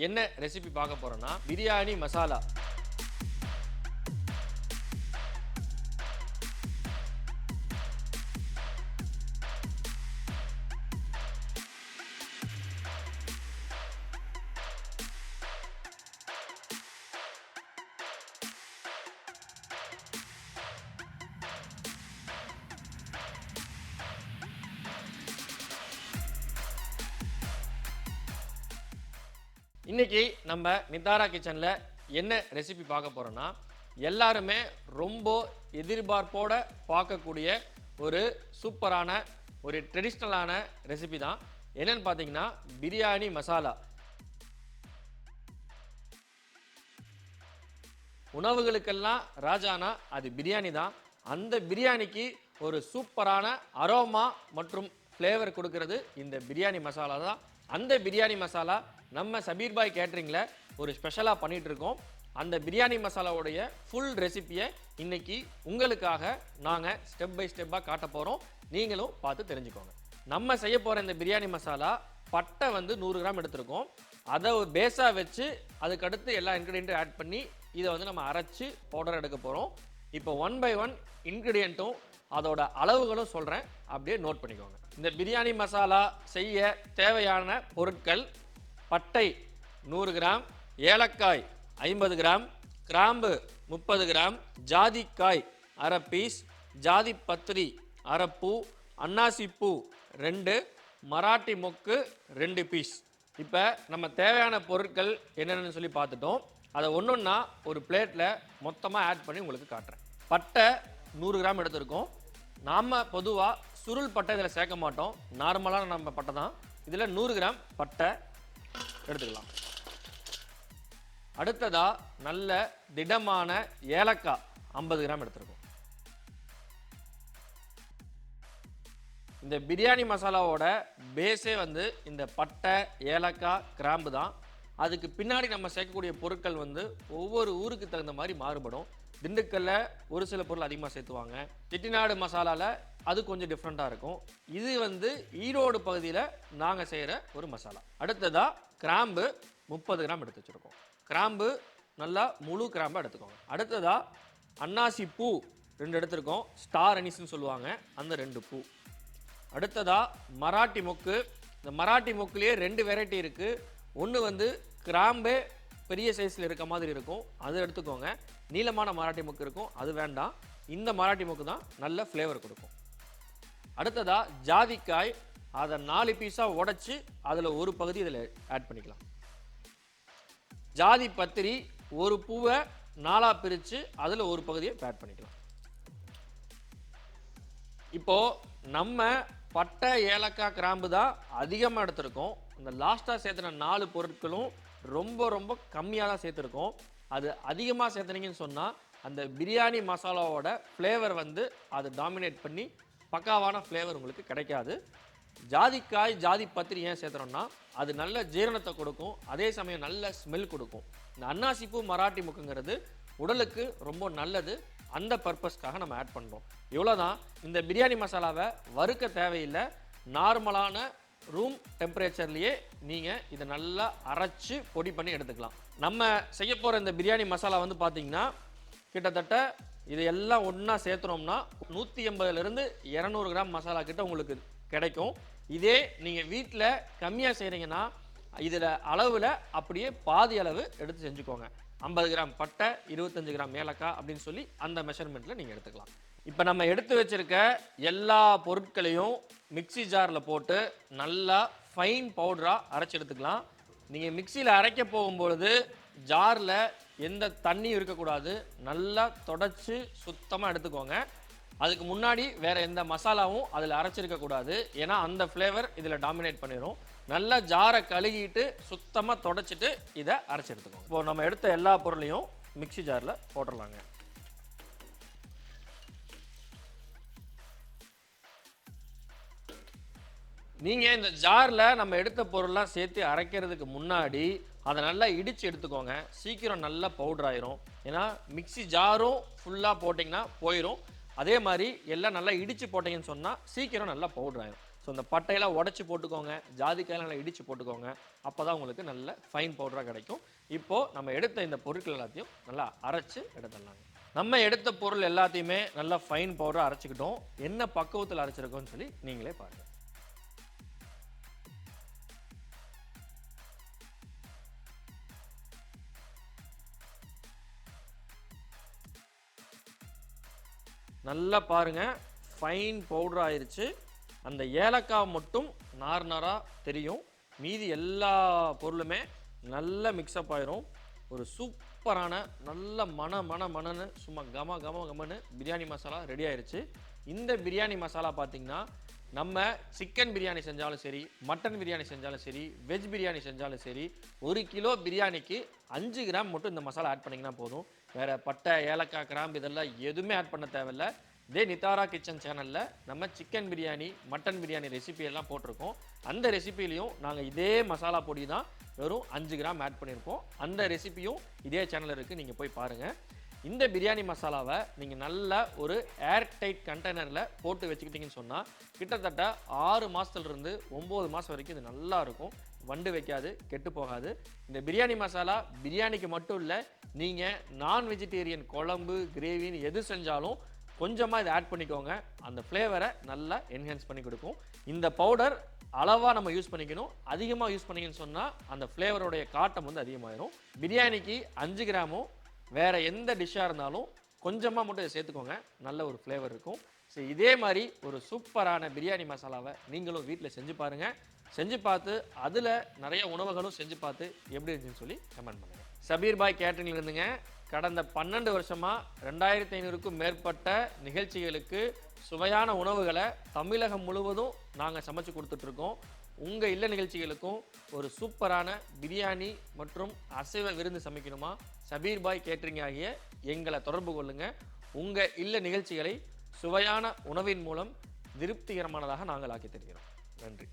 என்ன ரெசிபி பார்க்க போகிறோன்னா பிரியாணி மசாலா இன்றைக்கி நம்ம நிதாரா கிச்சனில் என்ன ரெசிபி பார்க்க போகிறோன்னா எல்லாருமே ரொம்ப எதிர்பார்ப்போடு பார்க்கக்கூடிய ஒரு சூப்பரான ஒரு ட்ரெடிஷ்னலான ரெசிபி தான். என்னென்னு பார்த்தீங்கன்னா பிரியாணி மசாலா. உணவுகளுக்கெல்லாம் ராஜானா அது பிரியாணி தான். அந்த பிரியாணிக்கு ஒரு சூப்பரான அரோமா மற்றும் ஃப்ளேவர் கொடுக்கறது இந்த பிரியாணி மசாலா தான். அந்த பிரியாணி மசாலா நம்ம சபீர் பாய் கேட்ரிங்கில் ஒரு ஸ்பெஷலாக பண்ணிகிட்ருக்கோம் இருக்கோம் அந்த பிரியாணி மசாலாவுடைய ஃபுல் ரெசிபியை இன்னைக்கு உங்களுக்காக நாங்கள் ஸ்டெப் பை ஸ்டெப்பாக காட்ட போகிறோம் நீங்களும் பார்த்து தெரிஞ்சுக்கோங்க. நம்ம செய்ய போகிற இந்த பிரியாணி மசாலா பட்டை வந்து நூறு கிராம் எடுத்திருக்கோம். அதை பேஸாக வச்சு அதுக்கடுத்து எல்லா இன்க்ரீடியண்ட்டும் ஆட் பண்ணி இதை வந்து நம்ம அரைச்சி பவுடர் எடுக்க போகிறோம் இப்போ ஒன் பை ஒன் இன்க்ரீடியண்ட்டும் அதோட அளவுகளும் சொல்கிறேன் அப்படியே நோட் பண்ணிக்கோங்க. இந்த பிரியாணி மசாலா செய்ய தேவையான பொருட்கள் பட்டை நூறு கிராம் ஏலக்காய் ஐம்பது கிராம் கிராம்பு முப்பது கிராம் ஜாதிக்காய் அரை பீஸ் ஜாதி பத்திரி அரை பூ ரெண்டு மராட்டி மொக்கு ரெண்டு பீஸ் இப்போ நம்ம தேவையான பொருட்கள் என்னென்னு சொல்லி பார்த்துட்டோம். அதை ஒன்று ஒன்றா ஒரு பிளேட்டில் மொத்தமாக ஆட் பண்ணி உங்களுக்கு காட்டுறேன். பட்டை நூறு கிராம் எடுத்திருக்கோம். நாம் பொதுவாக சுருள் பட்டை இதில் சேர்க்க மாட்டோம். நார்மலான நம்ம பட்டை தான். இதில் நூறு கிராம் பட்டை எடுத்துக்கலாம். அடுத்ததாக நல்ல திடமான ஏலக்காய் ஐம்பது கிராம் எடுத்துருக்கோம். இந்த பிரியாணி மசாலாவோட பேஸே வந்து இந்த பட்டை ஏலக்காய் கிராம்பு தான். அதுக்கு பின்னாடி நம்ம சேர்க்கக்கூடிய பொருட்கள் வந்து ஒவ்வொரு ஊருக்கு தகுந்த மாதிரி மாறுபடும். திண்டுக்கல்ல ஒரு சில பொருள் அதிகமாக சேர்த்துவாங்க. செட்டிநாடு மசாலாவில் அது கொஞ்சம் டிஃப்ரெண்ட்டாக இருக்கும். இது வந்து ஈரோடு பகுதியில் நாங்கள் செய்கிற ஒரு மசாலா. அடுத்ததாக கிராம்பு முப்பது கிராம் எடுத்து வச்சுருக்கோம். கிராம்பு நல்லா முழு கிராம்பை எடுத்துக்கோங்க. அடுத்ததாக அன்னாசி பூ ரெண்டு எடுத்திருக்கோம். ஸ்டார் அனிஸ்ன்னு சொல்லுவாங்க. அந்த ரெண்டு பூ. அடுத்ததாக மராட்டி மொக்கு. இந்த மராட்டி மொக்குலேயே ரெண்டு வெரைட்டி இருக்குது ஒன்று வந்து கிராம்பே பெரிய சைஸில் இருக்க மாதிரி இருக்கும். அது எடுத்துக்கோங்க. நீளமான மராட்டி மொக்கு இருக்கும். அது வேண்டாம். இந்த மராட்டி மொக்கு தான் நல்ல ஃப்ளேவர் கொடுக்கும். அடுத்ததாக ஜாதிக்காய். அதை நாலு பீஸாக உடச்சி அதில் ஒரு பகுதி இதில் ஆட் பண்ணிக்கலாம். ஜாதி பத்திரி ஒரு பூவை நாலாக பிரித்து அதில் ஒரு பகுதியை ஆட் பண்ணிக்கலாம். இப்போது நம்ம பட்டை ஏலக்காய் கிராம்பு தான் அதிகமாக எடுத்திருக்கோம். இந்த லாஸ்ட்டாக சேர்த்துன நாலு பொருட்களும் ரொம்ப ரொம்ப கம்மியாக தான் சேர்த்துருக்கோம். அது அதிகமாக சேர்த்துனீங்கன்னு சொன்னால் அந்த பிரியாணி மசாலாவோட ஃப்ளேவர் வந்து அது டாமினேட் பண்ணி பக்காவான ஃப்ளேவர் உங்களுக்கு கிடைக்காது. ஜாதிக்காய் ஜாதி பத்திரி ஏன் சேர்த்துறோம்னா அது நல்ல ஜீரணத்தை கொடுக்கும். அதே சமயம் நல்ல ஸ்மெல் கொடுக்கும். இந்த அன்னாசிப்பூ மராட்டி முக்குங்கிறது உடலுக்கு ரொம்ப நல்லது. அந்த பர்பஸ்க்காக நம்ம ஆட் பண்ணுறோம் இவ்வளோதான் இந்த பிரியாணி மசாலாவை வறுக்க தேவையில்லை. நார்மலான ரூம் டெம்பரேச்சர்லேயே நீங்கள் இதை நல்லா அரைச்சு பொடி பண்ணி எடுத்துக்கலாம். நம்ம செய்ய போகிற இந்த பிரியாணி மசாலா வந்து பார்த்திங்கன்னா கிட்டத்தட்ட இது எல்லாம் ஒன்றா சேர்த்துனோம்னா நூற்றி எண்பதுலேருந்து இரநூறு கிராம் மசாலா கிட்ட உங்களுக்கு கிடைக்கும். இதே நீங்கள் வீட்டில் கம்மியாக செய்கிறீங்கன்னா இதில் அளவில் அப்படியே பாதி அளவு எடுத்து செஞ்சுக்கோங்க. ஐம்பது கிராம் பட்டை இருபத்தஞ்சு கிராம் ஏலக்காய் அப்படின்னு சொல்லி அந்த மெஷர்மெண்ட்டில் நீங்கள் எடுத்துக்கலாம். இப்போ நம்ம எடுத்து வச்சிருக்க எல்லா பொருட்களையும் மிக்ஸி ஜாரில் போட்டு நல்லா ஃபைன் பவுடராக அரைச்சி எடுத்துக்கலாம். நீங்கள் மிக்சியில் அரைக்க போகும்பொழுது ஜாரில் எந்த தண்ணியும் இருக்கக்கூடாது. நல்லா தொடச்சி சுத்தமாக எடுத்துக்கோங்க. அதுக்கு முன்னாடி வேறு எந்த மசாலாவும் அதில் அரைச்சிருக்கக்கூடாது ஏன்னா அந்த ஃப்ளேவர் இதில் டாமினேட் பண்ணிடும் நல்லா ஜாரை கழுகிட்டு சுத்தமாக தொடச்சிட்டு இதை அரைச்சி எடுத்துக்கோங்க. இப்போது நம்ம எடுத்த எல்லா பொருளையும் மிக்ஸி ஜாரில் போட்டுடலாங்க நீங்கள் இந்த ஜாரில் நம்ம எடுத்த பொருள்லாம் சேர்த்து அரைக்கிறதுக்கு முன்னாடி அதை நல்லா இடித்து எடுத்துக்கோங்க. சீக்கிரம் நல்லா பவுடர் ஆயிரும். ஏன்னா மிக்சி ஜாரும் ஃபுல்லாக போட்டிங்கன்னா போயிடும் அதே மாதிரி எல்லாம் நல்லா இடித்து போட்டிங்கன்னு சொன்னால் சீக்கிரம் நல்லா பவுடர் ஆயிரும். ஸோ இந்த பட்டையெல்லாம் உடச்சி போட்டுக்கோங்க. ஜாதிக்காயெல்லாம் நல்லா இடித்து போட்டுக்கோங்க. அப்போ தான் உங்களுக்கு நல்ல ஃபைன் பவுடராக கிடைக்கும். இப்போது நம்ம எடுத்த இந்த பொருட்கள் எல்லாத்தையும் நல்லா அரைச்சி எடுத்துடலாங்க. நம்ம எடுத்த பொருள் எல்லாத்தையுமே நல்லா ஃபைன் பவுடராக அரைச்சிக்கிட்டோம். என்ன பக்குவத்தில் அரைச்சிருக்கோம்னு சொல்லி நீங்களே பாருங்கள் நல்லா பாருங்க. ஃபைன் பவுடர் ஆயிடுச்சு அந்த ஏலக்காய் மட்டும் நார் நாராக தெரியும். மீதி எல்லா பொருளுமே நல்லா மிக்ஸ்அப் ஆயிரும். ஒரு சூப்பரான நல்ல மன மன மனன்னு சும்மா கம கம கமன்னு பிரியாணி மசாலா ரெடி ஆயிடுச்சு இந்த பிரியாணி மசாலா பார்த்தீங்கன்னா நம்ம சிக்கன் பிரியாணி செஞ்சாலும் சரி மட்டன் பிரியாணி செஞ்சாலும் சரி வெஜ் பிரியாணி செஞ்சாலும் சரி ஒரு கிலோ பிரியாணிக்கு அஞ்சு கிராம் மட்டும் இந்த மசாலா ஆட் பண்ணிங்கன்னா போதும். வேறு பட்டை ஏலக்காய் கிராம்பு இதெல்லாம் எதுவுமே ஆட் பண்ண தேவையில்ல. இதே நிதாரா கிச்சன் சேனலில் நம்ம chicken biryani mutton biryani recipe எல்லாம் போட்டிருக்கோம். அந்த ரெசிபிலையும் நாங்கள் இதே மசாலா பொடி தான் வெறும் அஞ்சு கிராம் ஆட் பண்ணியிருக்கோம். அந்த ரெசிபியும் இதே சேனலில் இருக்குது நீங்கள் போய் பாருங்கள் இந்த பிரியாணி மசாலாவை நீங்கள் நல்ல ஒரு ஏர் டைட் கண்டெய்னரில் போட்டு வச்சுக்கிட்டீங்கன்னு சொன்னால் கிட்டத்தட்ட ஆறு மாதத்துலேருந்து ஒம்பது மாதம் வரைக்கும் இது நல்லா இருக்கும். வண்டு வைக்காது கெட்டு போகாது. இந்த பிரியாணி மசாலா பிரியாணிக்கு மட்டும் இல்லை நீங்கள் நான் வெஜிடேரியன் குழம்பு கிரேவின்னு எது செஞ்சாலும் கொஞ்சமாக இதை ஆட் பண்ணிக்கோங்க. அந்த ஃப்ளேவரை நல்லா என்ஹான்ஸ் பண்ணி கொடுக்கும். இந்த பவுடர் அளவாக நம்ம யூஸ் பண்ணிக்கணும். அதிகமாக யூஸ் பண்ணிங்கன்னு சொன்னால் அந்த ஃப்ளேவருடைய காட்டம் வந்து அதிகமாகிடும் பிரியாணிக்கு அஞ்சு கிராமும் வேற எந்த டிஷ்ஷாக இருந்தாலும் கொஞ்சமாக மட்டும் இதை சேர்த்துக்கோங்க. நல்ல ஒரு ஃப்ளேவர் இருக்கும். ஸோ இதே மாதிரி ஒரு சூப்பரான பிரியாணி மசாலாவை நீங்களும் வீட்டில் செஞ்சு பாருங்கள் செஞ்சு பார்த்து அதில் நிறைய உணவுகளும் செஞ்சு பார்த்து எப்படி இருந்துச்சுன்னு சொல்லி கமெண்ட் பண்ணுங்கள் சபீர் பாய் கேட்டரிங்ல இருந்துங்க. கடந்த பன்னெண்டு வருஷமாக ரெண்டாயிரத்தி ஐநூறுக்கும் மேற்பட்ட நிகழ்ச்சிகளுக்கு சுவையான உணவுகளை தமிழகம் முழுவதும் நாங்கள் சமைச்சு கொடுத்துட்ருக்கோம் உங்கள் இல்ல நிகழ்ச்சிகளுக்கும் ஒரு சூப்பரான பிரியாணி மற்றும் அசைவ விருந்து சமைக்கணுமா? சபீர் பாய் கேட்ரிங் ஆகிய எங்களை தொடர்பு கொள்ளுங்கள் உங்கள் இல்ல நிகழ்ச்சிகளை சுவையான உணவின் மூலம் திருப்திகரமானதாக நாங்கள் ஆக்கி தருகிறோம் நன்றி.